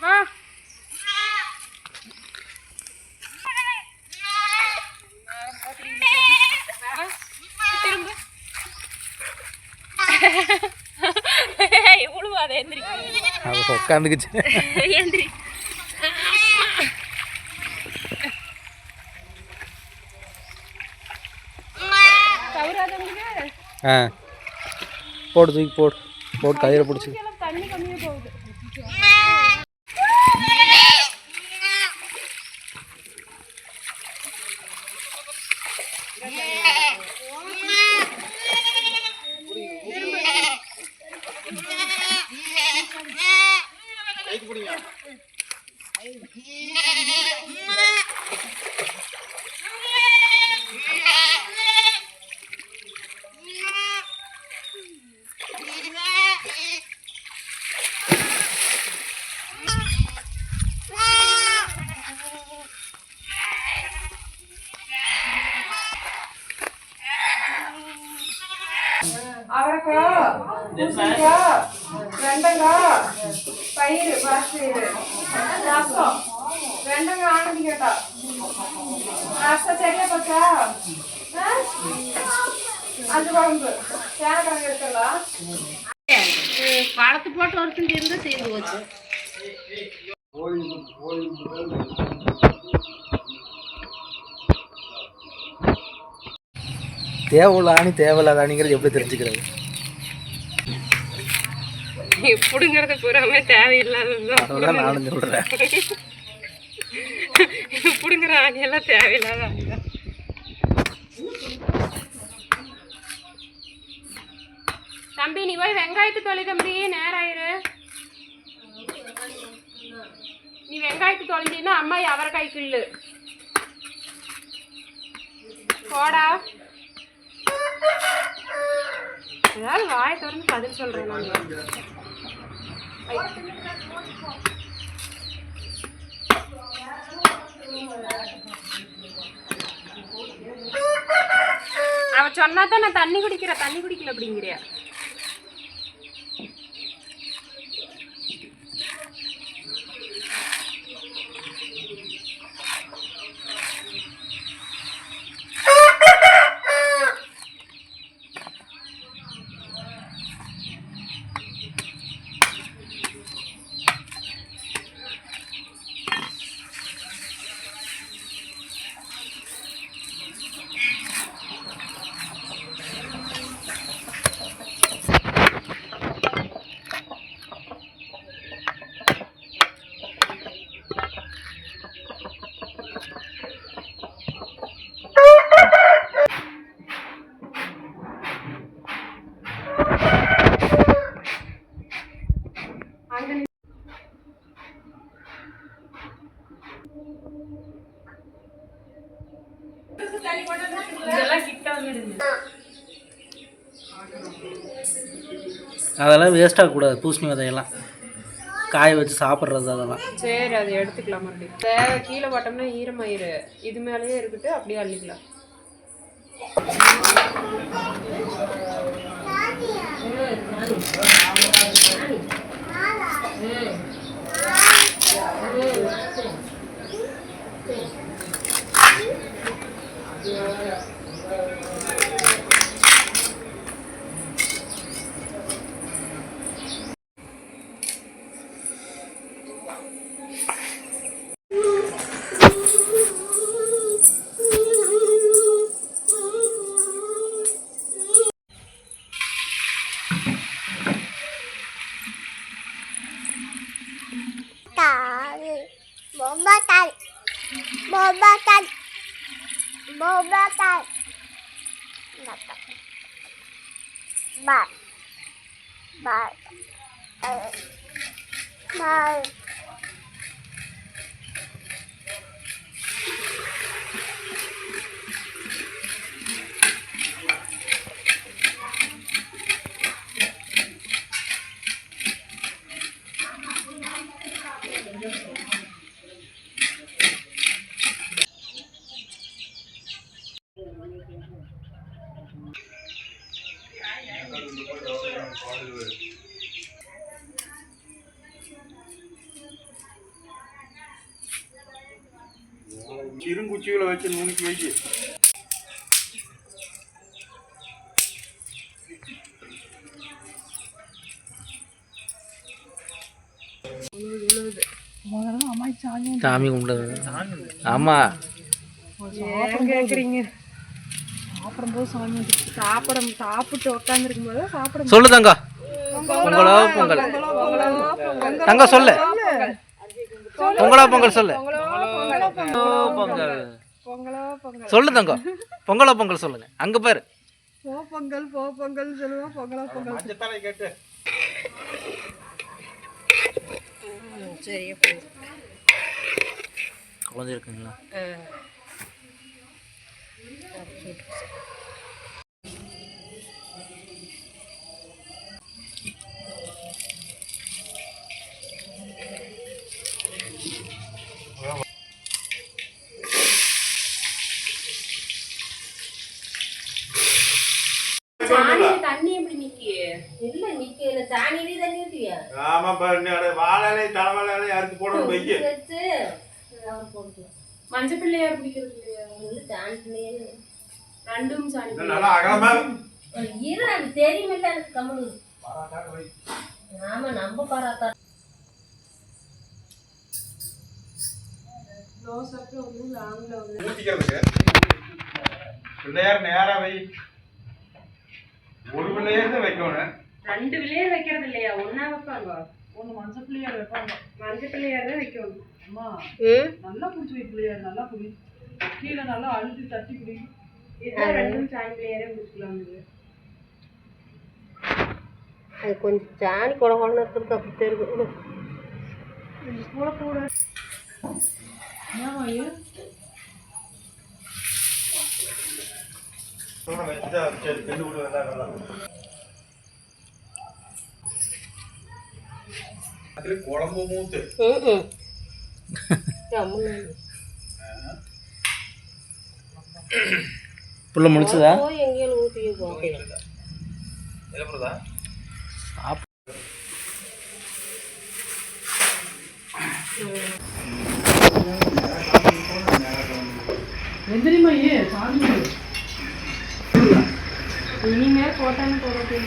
வா. உட்காந்துக்குச்சு எந்திரி ஆ. போடு தூக்கி போடு. போட்டு கையில் பிடிச்சி. எல்லாம் தண்ணி கம்மியா போகுது அவரைக்காய் பூசணிக்காய் வெண்டைக்காய் பயிறு பாசிப்பயிறு ரசம். வெண்டைக்காய் ஆனந்தி கேட்டா. ரசம் சரியா போச்சா? ஆ? அஞ்சு குழம்பு. சேனக்கிழங்கு எடுத்துடலாம் பழத்து போட்டு ஒருத்தன் இருந்து தீர்ந்து போச்சு. தேவையுள்ள ஆணி தேவையில்லாத ஆணிங்கிறது எப்படி தெரிஞ்சுக்கிறது? எப்படிங்கிறது பூராமே தேவையில்லாததுதான். நானும் சொல்கிறேன் இப்படிங்கிற ஆணியெல்லாம் தேவையில்லாத ஆணிதான் தம்பி நீ போய் வெங்காயத்தை தொலை தம்பி நேரம் ஆயிரு நீ வெங்காயத்தை தொலைஞ்சின்னா அம்மா அவரைக்காய் கிள்ளு. போடா. ஏதாவது வாயை திறந்து பதில் சொல்றேன் நான். அவ சொன்னா தான் நான் தண்ணி குடிக்கிறேன் தண்ணி குடிக்கல அப்படிங்கிறியா? அதெல்லாம் வேஸ்ட் ஆகக்கூடாது பூசணி விதையெல்லாம். காய வச்சு சாப்பிட்றது அதெல்லாம். சரி அதை எடுத்துக்கலாம் மறுபடியும். கீழே போட்டோம்னா ஈரமயிறு இது மேலேயே இருக்கட்டு அப்படியே அள்ளிக்கலாம். Yeah. Mobile Bye. Bye. Bye. Bye. இருங்குச்சியில் வச்சு நுணுக்கி வச்சு சாமி கும்பிடுறது ஆமாம் ஏன் கேக்குறீங்க சாப்பிட சாப்பிட்டு உட்காந்துருக்கும் போது சாப்பிட சொல்லு தங்கம் பொங்கலோ. பொங்கல் தங்கம் சொல்லு. பொங்கலோ பொங்கல் சொல்லு. பொங்கல் பொங்கலோ பொங்கல். சொல்லு தங்கம். பொங்கலோ பொங்கல் சொல்லுங்க. அங்க பாரு. போ பொங்கல் போ பொங்கல் சொல்லுவோம். பொங்கலோ பொங்கல் கேட்டு. சரியா குழந்தை இருக்குங்களா? ஆமா பாருங்க வாழை தலைவாழை அறுத்து போடணும் வைக்க மஞ்சள் பிள்ளையார் பிடிக்கிறது இல்லையா? பிள்ளையே. ரெண்டும் சாணி நல்லா அகலமா இரு. அது தெரியுமில்ல எனக்கு கம்மனு. ஆமா நம்ம ஊத்திக்கிறதுக்கு. பிள்ளையார் நேரா வை. ஒரு பிள்ளையார் தான் வைக்கணும். ரெண்டு பிள்ளையார் வைக்கிறது இல்லையா? ஒண்ணா வைப்பாங்க. ஒன்று மஞ்சள் பிள்ளையார் வைப்பாங்க. மஞ்சள் பிள்ளையார் தான் வைக்கணும் நல்லா பிடிச்சி வை பிள்ளையார் நல்லா பிடி. கீழே நல்லா அழுத்தி தட்டி பிடி இதுதான் ரெண்டும் சாணி பிள்ளையாரே பிடிச்சிக்கலாம் அது கொஞ்சம் சாணி குட குடன்னு இருக்கிறது அப்படி தெரியும் வச்சுட்டா சரி கண்டு விடு நல்லா நல்லா அதுல குழம்பு மூத்து புள்ள முடிச்சதா போய் எங்கேயும் ஊற்றி போகல எதப்பறதா எந்திரிமா ஏ சாமி இனிமேல் போட்டான்னு போடுறது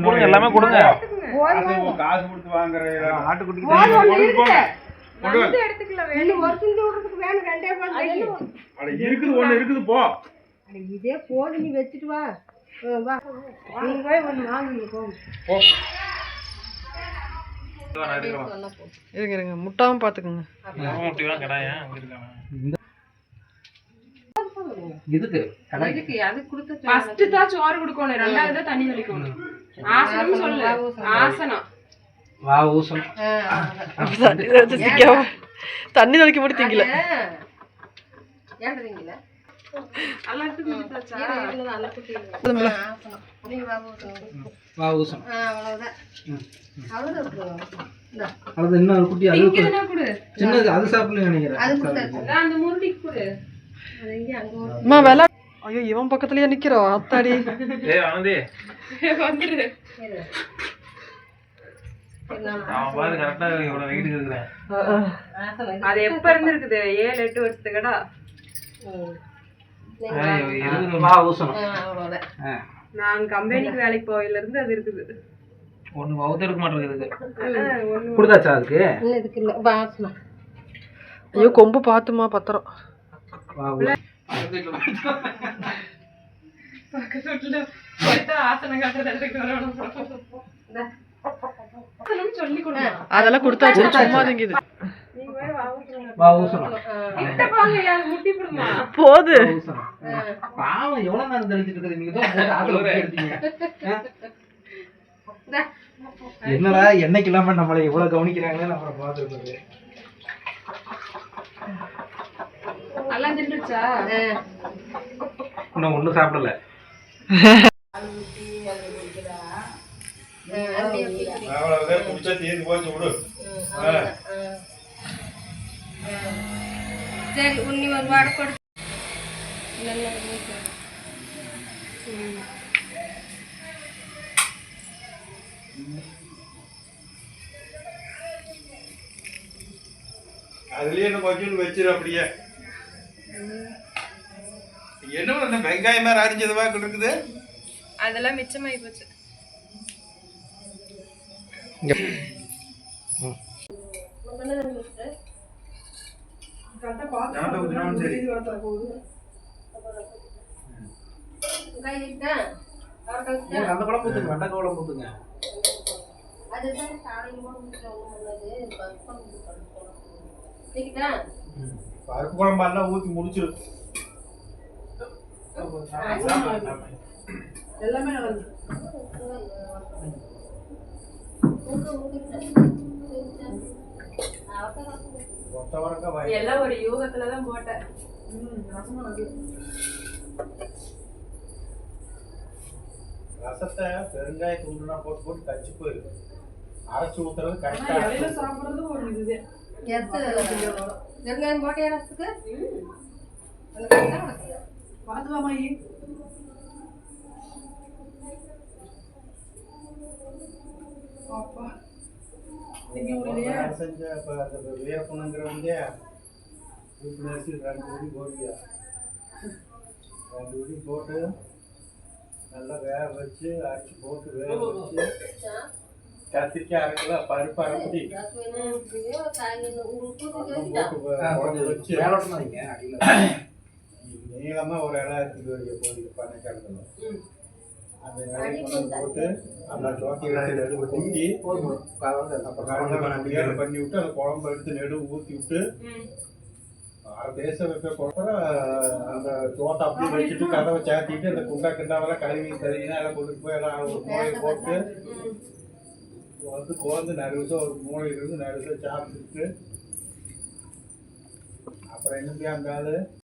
கொடுங்க எல்லாமே கொடுங்க. காசு கொடுத்து வாங்குற ஆட்டுக்குட்டி கொண்டு வா. எடுத்துக்கலாம் வேணும். ஒரு துண்டு விடுறதுக்கு வேணும் ரெண்டே பால் வைக்கணும் அட இருக்குது ஒண்ணு இருக்குது போ. அட இதே போது நீ வச்சுட்டு வா. வா. நீங்க போய் வாங்குங்க போ. இருங்க இருங்க. முட்டாம பாத்துக்கோங்க இதுக்கு அது கொடுத்த ஃபர்ஸ்ட் தான் சோறு கொடுக்கணும் ரெண்டாவது தான் தண்ணி தெளிக்கணும். ஆசனம் சொல்லு. ஆசனம். வா ஊசணும் தண்ணி தெளிக்க மட்டும் திங்கல. அவ்வளவுதான். ஒரு குட்டி அது இங்கதானே கொடு. சின்னது அது சாப்பிடல நினைக்கிறேன். அம்மா விளா ஐயோ இவன் பக்கத்துலயே நிக்கிறோம் அத்தாடி. ஏய் ஆனந்தி வந்துரு. அவன் பாரு கரெக்டா இவ்வளவு வெயிட் இருக்கிறேன் அது எப்ப இருந்திருக்குது? ஏழு எட்டு வருஷத்துக்கடா. நான் கம்பெனிக்கு வேலைக்கு போயில இருந்து அது இருக்குது. ஒண்ணு வவுத்து இருக்க மாட்டேங்குது ஒண்ணு கொடுத்தாச்சா அதுக்கு? இதுக்கு இல்ல வாசனம் ஐயோ கொம்பு பாத்துமா பத்திரம். அதெல்லாம் கொடுத்தாச்சு சும்மா திங்குது போது. பாவம் எவ்வளவு நேரம் தெளிச்சிட்டு நீங்க? என்னடா என்னைக்கு இல்லாம நம்மளை இவ்வளவு கவனிக்கிறாங்கன்னு அப்புறம் பாத்துருக்கோம் நல்லா தின்றுச்சா இன்னும் ஒண்ணும் சாப்பிடல. அவ்வளவுதான் குடிச்சா தீர்ந்து போச்சு விடு. சரி உன்னி ஒரு வாடை கொடு நல்லா இருக்கு. அதுலயே கொஞ்சம் வச்சிரு அப்படியே. என்ன வெங்காயம் மாதிரி அரிஞ்சதுவா இருக்குது அதெல்லாம் மிச்சமாயி போச்சு. அந்த குழம்பு ஊத்துங்க வெண்டை குழம்பு ஊத்துங்க. பருப்பு குழம்பு எல்லாம் ஊத்தி முடிச்சிரு. எல்லாமே எல்லாம் ஒரு யூகத்துல தான் போட்டேன் ரசத்தை பெருங்காய தூண்டுனா போட்டு போட்டு கச்சி போயிரு. அரைச்சு ஊத்துறது இலையில சாப்பிடுறது ஒரு இதுவே வெங்காயம் போட்டே நீங்க முடியலையா செஞ்ச இப்ப அந்த வீரப்பனுங்கிறவங்க வீட்டுல அரிசி ரெண்டு உடி போடுவியா ரெண்டு உடி போட்டு நல்லா வேக வச்சு அரிசி போட்டு வேக வச்சு. கத்திரிக்காய் அரைக்கல பருப்பு அரைப்படி போட்டு நீளமா ஒரு இலை போய் பண்ணை கிடக்கணும் அந்த இலையை போட்டு அந்த சோத்தி எடுத்து நெடு கொட்டி அப்புறம் பண்ணி விட்டு அந்த குழம்பு எடுத்து நெடு ஊற்றி விட்டு தேசம் வைக்க அப்புறம் அந்த தோட்டை அப்படியே வச்சுட்டு கதவை சாத்திட்டு அந்த குண்டா கிண்டாவெல்லாம் கழுவி தருவினா எல்லாம் கொண்டு போய் எல்லாம் ஒரு மூலையை இப்போ வந்து கோந்து நர்வஸாக ஒரு மூலையில இருந்து நறுவிசம் சாப்பிட்டுட்டு அப்புறம் என்ன அந்த ஆளு?